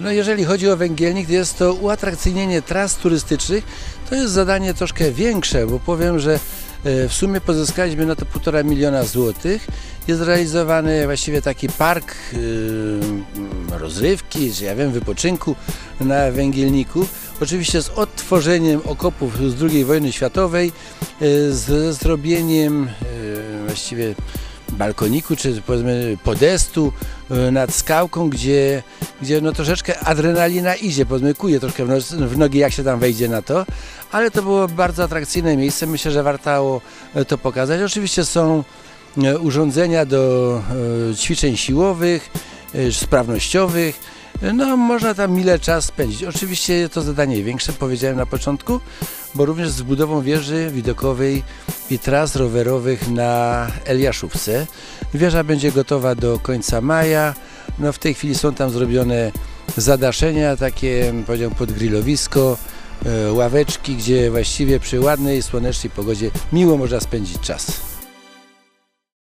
No jeżeli chodzi o węgielnik, jest to uatrakcyjnienie tras turystycznych. To jest zadanie troszkę większe, bo powiem, że e, w sumie pozyskaliśmy na to półtora miliona złotych. Jest realizowany właściwie taki park e, rozrywki, czy ja wiem, wypoczynku na węgielniku. Oczywiście z odtworzeniem okopów z II wojny światowej, e, z zrobieniem właściwie balkoniku, czy powiedzmy podestu e, nad skałką, gdzie, gdzie no troszeczkę adrenalina idzie, powiedzmy kuje troszkę w, nogi, jak się tam wejdzie na to, ale to było bardzo atrakcyjne miejsce, myślę, że warto e, to pokazać. Oczywiście są e, urządzenia do e, ćwiczeń siłowych, sprawnościowych, no, można tam mile czas spędzić. Oczywiście to zadanie większe, powiedziałem na początku, bo również z budową wieży widokowej i tras rowerowych na Eliaszówce. Wieża będzie gotowa do końca maja. No, w tej chwili są tam zrobione zadaszenia, takie powiedział podgrillowisko, e, ławeczki, gdzie właściwie przy ładnej, słonecznej pogodzie miło można spędzić czas.